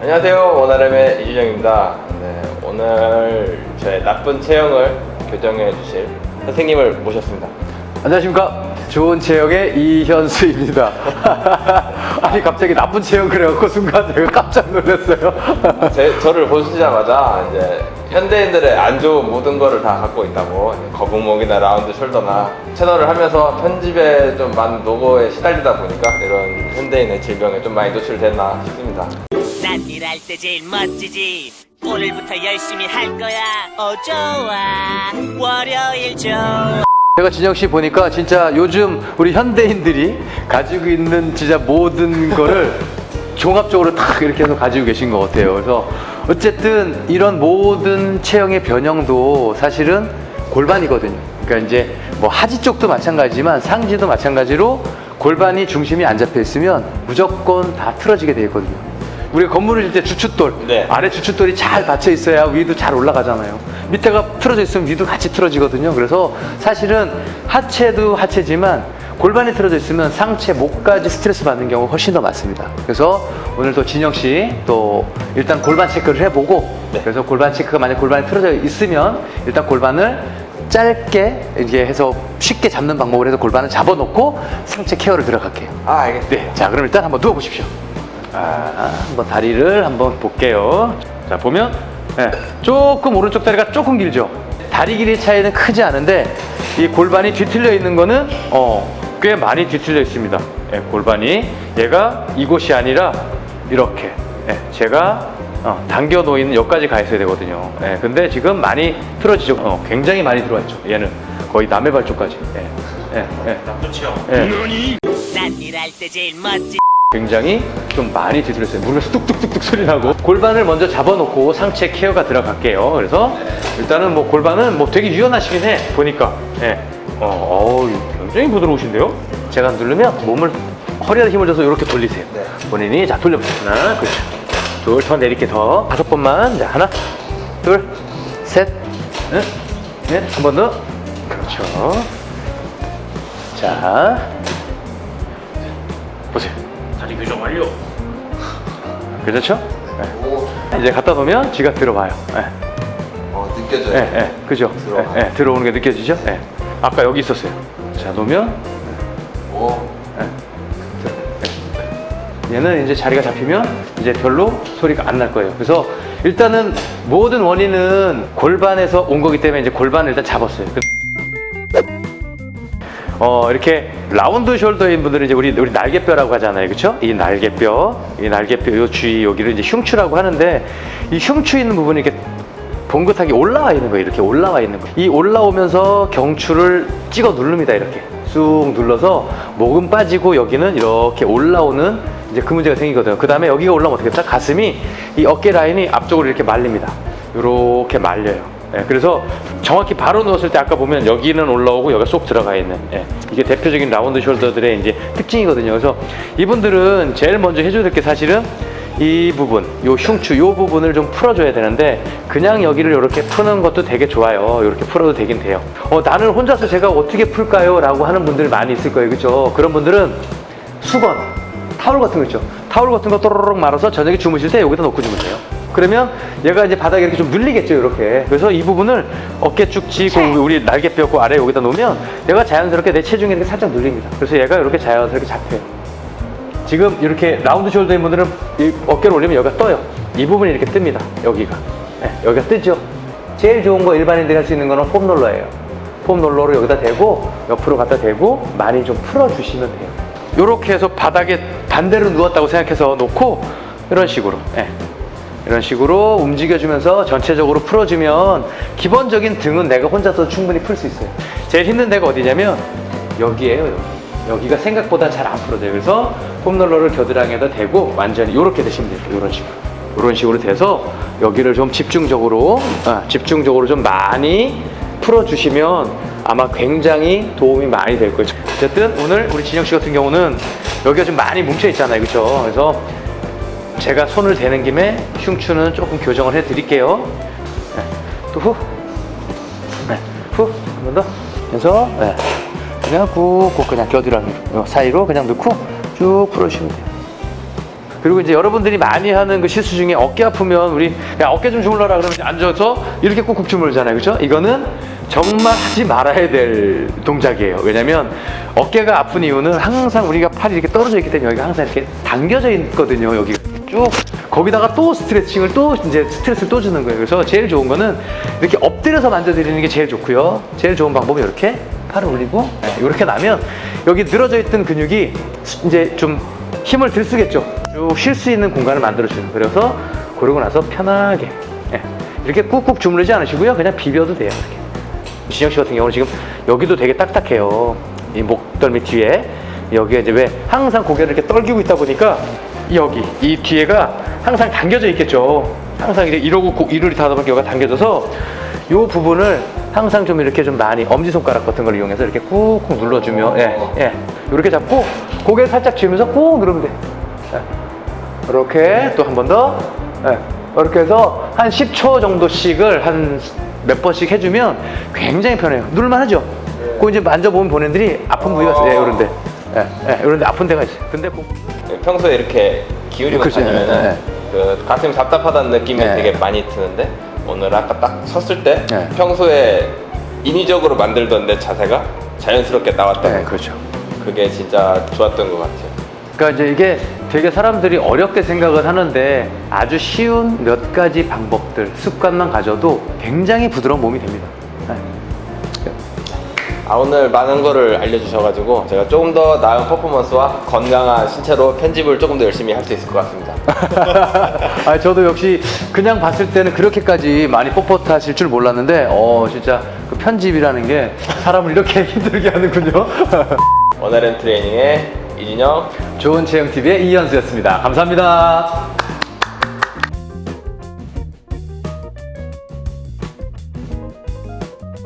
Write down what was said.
안녕하세요. 원RM의 이준영입니다. 네, 오늘 저의 나쁜 체형을 교정해 주실 선생님을 모셨습니다. 안녕하십니까? 좋은 체형의 이현수입니다. 아니 갑자기 나쁜 체형 그래갖고 순간 제가 깜짝 놀랐어요. 제, 저를 보시자마자 이제 현대인들의 안 좋은 모든 거를 다 갖고 있다고 거북목이나 라운드 숄더나 채널을 하면서 편집에 좀 많은 노고에 시달리다 보니까 이런 현대인의 질병에 좀 많이 노출됐나 싶습니다. 난 일할 때 제일 멋지지 오늘부터 열심히 할 거야 어 좋아 월요일 좋아 제가 진영 씨 보니까 진짜 요즘 우리 현대인들이 가지고 있는 진짜 모든 거를 종합적으로 탁 이렇게 해서 가지고 계신 것 같아요. 그래서 어쨌든 이런 모든 체형의 변형도 사실은 골반이거든요. 그러니까 이제 뭐 하지 쪽도 마찬가지지만 상지도 마찬가지로 골반이 중심이 안 잡혀 있으면 무조건 다 틀어지게 되어 있거든요. 우리가 건물을 질 때 주춧돌 네. 아래 주춧돌이 잘 받쳐 있어야 위도 잘 올라가잖아요. 밑에가 틀어져 있으면 위도 같이 틀어지거든요. 그래서 사실은 하체도 하체지만 골반이 틀어져 있으면 상체 목까지 스트레스 받는 경우가 훨씬 더 많습니다. 그래서 오늘 또 진영 씨 또 일단 골반 체크를 해보고 네. 그래서 골반 체크가 만약 골반이 틀어져 있으면 일단 골반을 짧게 이렇게 해서 쉽게 잡는 방법으로 해서 골반을 잡아놓고 상체 케어를 들어갈게요. 아 알겠습니다 네, 자 그럼 일단 한번 누워 보십시오. 아, 한번 다리를 한번 볼게요. 자 보면 네, 조금 오른쪽 다리가 조금 길죠. 다리 길이 차이는 크지 않은데 이 골반이 뒤틀려 있는 거는 어, 꽤 많이 뒤틀려 있습니다. 예, 골반이 얘가 이곳이 아니라 이렇게 예, 제가 어, 당겨 놓이는 여기까지 가 있어야 되거든요. 예, 근데 지금 많이 틀어지죠. 어, 굉장히 많이 들어와 있죠. 얘는 거의 남의 발 쪽까지. 예, 예, 예. 예. 난 일할 때 제일 멋지 굉장히 좀 많이 뒤틀렸어요. 무릎에서 뚝뚝뚝뚝 소리 나고 골반을 먼저 잡아놓고 상체 케어가 들어갈게요. 그래서 일단은 뭐 골반은 뭐 되게 유연하시긴 해 보니까. 예. 어, 어우, 굉장히 부드러우신데요. 제가 누르면 몸을 허리에 힘을 줘서 이렇게 돌리세요. 네. 본인이 자 돌려보세요. 하나, 그렇죠. 둘, 더 내릴게 더. 다섯 번만. 자 하나, 둘, 셋, 넷, 넷. 한 번 더. 그렇죠. 자, 보세요. 교정 완료. 괜찮죠? 오, 네. 이제 갖다 놓으면 지가 들어봐요. 예, 어, 느껴져요 예, 예, 그죠? 예, 예, 들어오는 게 느껴지죠? 예. 아까 여기 있었어요. 자, 놓으면 오, 얘는 이제 자리가 잡히면 이제 별로 소리가 안 날 거예요. 그래서 일단은 모든 원인은 골반에서 온 거기 때문에 이제 골반을 일단 잡았어요. 그- 어, 이렇게 라운드 숄더인 분들은 이제 우리, 우리 날개뼈라고 하잖아요. 그쵸? 이 날개뼈, 이 날개뼈, 요 주위 여기를 이제 흉추라고 하는데 이 흉추 있는 부분이 이렇게 봉긋하게 올라와 있는 거예요. 이렇게 올라와 있는 거예요. 이 올라오면서 경추를 찍어 누릅니다. 이렇게 쑥 눌러서 목은 빠지고 여기는 이렇게 올라오는 이제 그 문제가 생기거든요. 그 다음에 여기가 올라오면 어떻게 됐다? 가슴이 이 어깨 라인이 앞쪽으로 이렇게 말립니다. 이렇게 말려요. 예, 그래서 정확히 바로 누웠을 때 아까 보면 여기는 올라오고 여기가 쏙 들어가 있는 예, 이게 대표적인 라운드 숄더들의 이제 특징이거든요. 그래서 이분들은 제일 먼저 해줘야 될 게 사실은 이 부분, 요 흉추, 요 부분을 좀 풀어줘야 되는데 그냥 여기를 이렇게 푸는 것도 되게 좋아요. 이렇게 풀어도 되긴 돼요. 어, 나는 혼자서 제가 어떻게 풀까요? 라고 하는 분들 많이 있을 거예요. 그죠? 그런 분들은 수건, 타올 같은 거 있죠. 타올 같은 거 또르륵 말아서 저녁에 주무실 때 여기다 놓고 주무세요. 그러면 얘가 이제 바닥에 이렇게 좀 눌리겠죠, 이렇게. 그래서 이 부분을 어깨 쭉 쥐고 우리 날개뼈 고 아래 여기다 놓으면 얘가 자연스럽게 내 체중이 이렇게 살짝 눌립니다. 그래서 얘가 이렇게 자연스럽게 잡혀요. 지금 이렇게 라운드 숄더인 분들은 이 어깨를 올리면 여기가 떠요. 이 부분이 이렇게 뜹니다. 여기가. 네, 여기가 뜨죠. 제일 좋은 거 일반인들이 할 수 있는 거는 폼롤러예요. 폼롤러를 여기다 대고 옆으로 갖다 대고 많이 좀 풀어주시면 돼요. 이렇게 해서 바닥에 반대로 누웠다고 생각해서 놓고 이런 식으로. 예. 이런 식으로 움직여주면서 전체적으로 풀어주면 기본적인 등은 내가 혼자서 충분히 풀 수 있어요. 제일 힘든 데가 어디냐면 여기에요. 여기. 여기 가 생각보다 잘 안 풀어져요. 그래서 폼롤러를 겨드랑이에다 대고 완전히 이렇게 되시면 돼요. 이런 식으로. 이런 식으로 돼서 여기를 좀 집중적으로, 아, 집중적으로 좀 많이 풀어주시면 아마 굉장히 도움이 많이 될 거예요. 어쨌든 오늘 우리 진영 씨 같은 경우는 여기가 좀 많이 뭉쳐 있잖아요. 그렇죠? 그래서 제가 손을 대는 김에 흉추는 조금 교정을 해 드릴게요. 네. 또 후. 네. 후. 한 번 더. 그래서 네. 그냥 꾹꾹 그냥 겨드랑이 요 사이로 그냥 넣고 쭉 풀어주시면 돼요. 그리고 이제 여러분들이 많이 하는 그 실수 중에 어깨 아프면 우리 야 어깨 좀 주물러라 그러면 앉아서 이렇게 꾹꾹 주물잖아요, 그렇죠? 이거는 정말 하지 말아야 될 동작이에요. 왜냐면 어깨가 아픈 이유는 항상 우리가 팔이 이렇게 떨어져 있기 때문에 여기가 항상 이렇게 당겨져 있거든요. 여기가 쭉 거기다가 또 스트레칭을 또 이제 스트레스를 또 주는 거예요. 그래서 제일 좋은 거는 이렇게 엎드려서 만져드리는 게 제일 좋고요. 제일 좋은 방법은 이렇게 팔을 올리고 네, 이렇게 나면 여기 늘어져 있던 근육이 수- 이제 좀 힘을 들 쓰겠죠. 쭉 쉴 수 있는 공간을 만들어주는. 그래서 그러고 나서 편하게 예, 이렇게 꾹꾹 주무르지 않으시고요. 그냥 비벼도 돼요. 이렇게. 진영 씨 같은 경우는 지금 여기도 되게 딱딱해요. 이 목덜미 뒤에 여기에 이제 왜 항상 고개를 이렇게 떨기고 있다 보니까 여기 이 뒤에가 항상 당겨져 있겠죠. 항상 이제 이러고 하다 보니까 여기가 당겨져서 이 부분을 항상 좀 이렇게 좀 많이 엄지 손가락 같은 걸 이용해서 이렇게 꾹꾹 눌러주면 예, 예. 이렇게 잡고 고개 살짝 쥐면서 꾹 누르면 돼. 예. 이렇게 또 한 번 더. 예. 이렇게 해서 한 10초 정도씩을 한 몇 번씩 해주면 굉장히 편해요. 누를만 하죠? 그 이제 만져보면 본인들이 아픈 부위가 있어요. 예, 이런데. 예, 예, 이런데 아픈 데가 있어요. 근데 그 평소에 이렇게 기울이고 그치, 다니면은 네. 그 가슴이 답답하다는 느낌이 네. 되게 많이 드는데 오늘 아까 딱 섰을 때 네. 평소에 인위적으로 만들던 내 자세가 자연스럽게 나왔다. 네, 그렇죠. 그게 진짜 좋았던 것 같아요. 그러니까 이제 이게 되게 사람들이 어렵게 생각을 하는데 아주 쉬운 몇 가지 방법들, 습관만 가져도 굉장히 부드러운 몸이 됩니다. 네. 아, 오늘 많은 거를 알려주셔가지고 제가 조금 더 나은 퍼포먼스와 건강한 신체로 편집을 조금 더 열심히 할 수 있을 것 같습니다. 아, 저도 역시 그냥 봤을 때는 그렇게까지 많이 뻣뻣하실 줄 몰랐는데, 어, 진짜 그 편집이라는 게 사람을 이렇게 힘들게 하는군요. 원활한 트레이닝의 이진영 좋은 체형 TV의 이현수였습니다. 감사합니다.